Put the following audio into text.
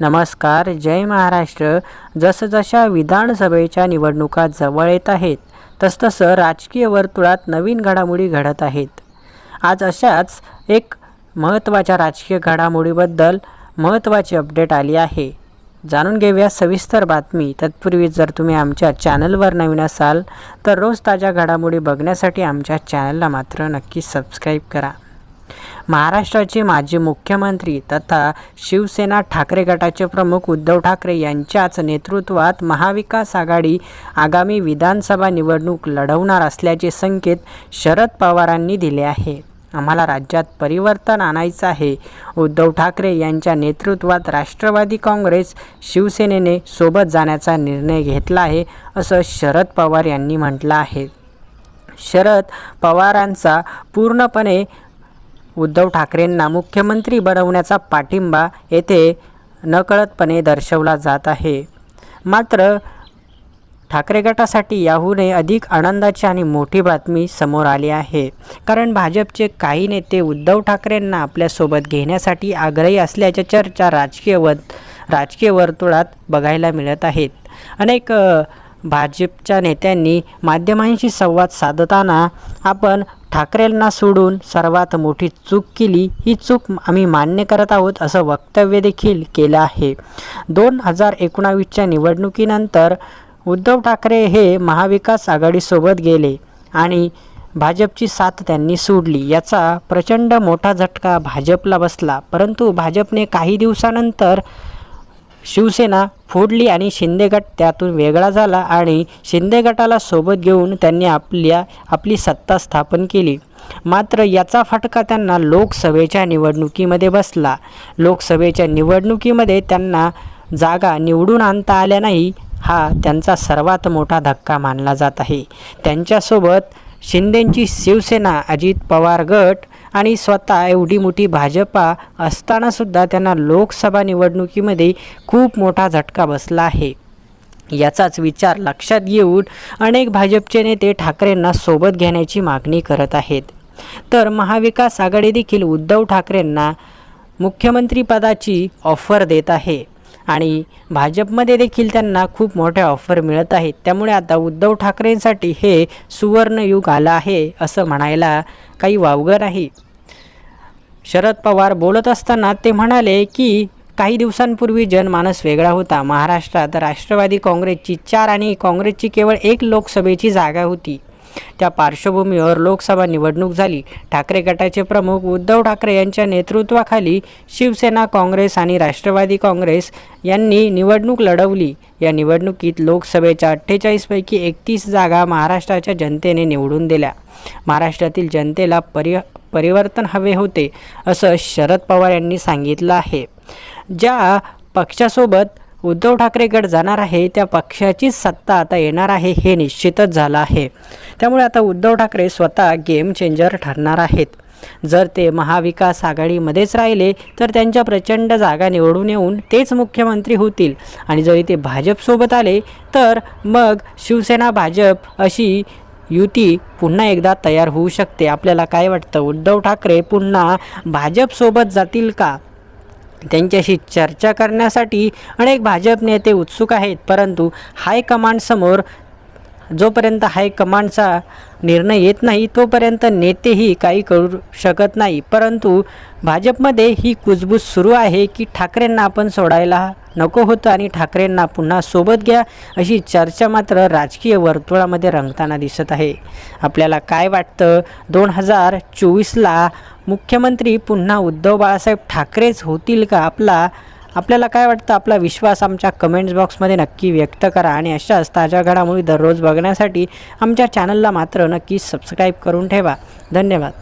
नमस्कार जय महाराष्ट्र. जसजशा विधानसभेच्या निवडणुका जवळ येत आहेत तसतसं राजकीय वर्तुळात नवीन घडामोडी घडत आहेत. आज अशाच एक महत्त्वाच्या राजकीय घडामोडीबद्दल महत्त्वाची अपडेट आली आहे. जाणून घेऊया सविस्तर बातमी. तत्पूर्वी जर तुम्ही आमच्या चॅनलवर नवीन असाल तर रोज ताज्या घडामोडी बघण्यासाठी आमच्या चॅनलला मात्र नक्की सबस्क्राईब करा. महाराष्ट्राचे माजी मुख्यमंत्री तथा शिवसेना ठाकरे गटाचे प्रमुख उद्धव ठाकरे यांच्याच नेतृत्वात महाविकास आघाडी आगामी विधानसभा निवडणूक लढवणार असल्याचे संकेत शरद पवारांनी दिले आहे. आम्हाला राज्यात परिवर्तन आणायचं आहे. उद्धव ठाकरे यांच्या नेतृत्वात राष्ट्रवादी काँग्रेस शिवसेनेने सोबत जाण्याचा निर्णय घेतला आहे असं शरद पवार यांनी म्हटलं आहे. शरद पवारांचा पूर्णपणे उद्धव ठाकरेंना मुख्यमंत्री बनवण्याचा पाठिंबा येथे नकळतपणे दर्शवला जात आहे. मात्र ठाकरे गटासाठी याहूनही अधिक आनंदाची आणि मोठी बातमी समोर आली आहे. कारण भाजपचे काही नेते उद्धव ठाकरेंना आपल्यासोबत घेण्यासाठी आग्रही असल्याच्या चर्चा राजकीय व राजकीय वर्तुळात बघायला मिळत आहेत. अनेक भाजपच्या नेत्यांनी माध्यमांशी संवाद साधताना आपण ठाकरेंना सोडून सर्वात मोठी चूक केली ही चूक आम्ही मान्य करत आहोत असं वक्तव्य देखील केलं आहे. दोन हजार एकोणावीसच्या निवडणुकीनंतर उद्धव ठाकरे हे महाविकास आघाडीसोबत गेले आणि भाजपची साथ त्यांनी सोडली. याचा प्रचंड मोठा झटका भाजपला बसला. परंतु भाजपने काही दिवसानंतर शिवसेना फोडली आणि शिंदे गट त्यातून वेगळा झाला आणि शिंदे गटाला सोबत घेऊन त्यांनी आपल्या आपली सत्ता स्थापन केली. मात्र याचा फटका त्यांना लोकसभेच्या निवडणुकीमध्ये बसला. लोकसभेच्या निवडणुकीमध्ये त्यांना जागा निवडून आणता आल्या नाही हा त्यांचा सर्वात मोठा धक्का मानला जात आहे. त्यांच्यासोबत शिंदेंची शिवसेना अजित पवार गट आणि स्वतः एवढी मोठी भाजपा असतानासुद्धा त्यांना लोकसभा निवडणुकीमध्ये खूप मोठा झटका बसला आहे. याचाच विचार लक्षात घेऊन अनेक भाजपचे नेते ठाकरेंना सोबत घेण्याची मागणी करत आहेत. तर महाविकास आघाडी देखील उद्धव ठाकरेंना मुख्यमंत्रीपदाची ऑफर देत आहे. आणि भाजपमध्ये देखील त्यांना खूप मोठ्या ऑफर मिळत आहेत. त्यामुळे आता उद्धव ठाकरेंसाठी हे सुवर्णयुग आलं आहे असं म्हणायला काही वावगं नाही. शरद पवार बोलत असताना ते म्हणाले की काही दिवसांपूर्वी जनमानस वेगळा होता. महाराष्ट्रात राष्ट्रवादी काँग्रेसची चार आणि काँग्रेसची केवळ एक लोकसभेची जागा होती. त्या पार्श्वभूमीवर लोकसभा निवडणूक झाली. ठाकरे गटाचे प्रमुख उद्धव ठाकरे यांच्या नेतृत्वाखाली शिवसेना काँग्रेस आणि राष्ट्रवादी काँग्रेस यांनी निवडणूक लढवली. या निवडणुकीत लोकसभेच्या अठ्ठेचाळीसपैकी एकतीस जागा महाराष्ट्राच्या जनतेने निवडून दिल्या. महाराष्ट्रातील जनतेला परि परिवर्तन हवे होते असं शरद पवार यांनी सांगितलं आहे. ज्या पक्षासोबत उद्धव ठाकरे गट जाणार आहे त्या पक्षाचीच सत्ता आता येणार आहे हे निश्चितच झालं आहे. त्यामुळे आता उद्धव ठाकरे स्वतः गेम चेंजर ठरणार आहेत. जर ते महाविकास आघाडीमध्येच राहिले तर त्यांच्या प्रचंड जागा निवडून येऊन तेच मुख्यमंत्री होतील. आणि जर ते भाजपसोबत आले तर मग शिवसेना भाजप अशी युती पुन्हा एकदा तयार होऊ शकते. आपल्याला काय वाटतं? उद्धव ठाकरे पुन्हा भाजपसोबत जातील का? त्यांच्याशी चर्चा करण्यासाठी अनेक भाजप नेते उत्सुक आहेत परंतु हायकमांडसमोर जोपर्यंत हायकमांडचा निर्णय येत नाही तोपर्यंत नेतेही काही करू शकत नाही. परंतु भाजपमध्ये ही कुजबूज सुरू आहे की ठाकरेंना आपण सोडायला नको होतं आणि ठाकरेंना पुन्हा सोबत घ्या अशी चर्चा मात्र राजकीय वर्तुळामध्ये रंगताना दिसत आहे. आपल्याला काय वाटतं? दोन हजार चोवीसला मुख्यमंत्री पुन्हा उद्धव बाळासाहेब ठाकरेच होतील का? आपला आपल्याला काय वाटतं? आपला विश्वास आमच्या कमेंट्स बॉक्समध्ये नक्की व्यक्त करा आणि अशाच ताज्या घडामोडी दररोज बघण्यासाठी आमच्या चॅनलला मात्र नक्की सबस्क्राईब करून ठेवा. धन्यवाद.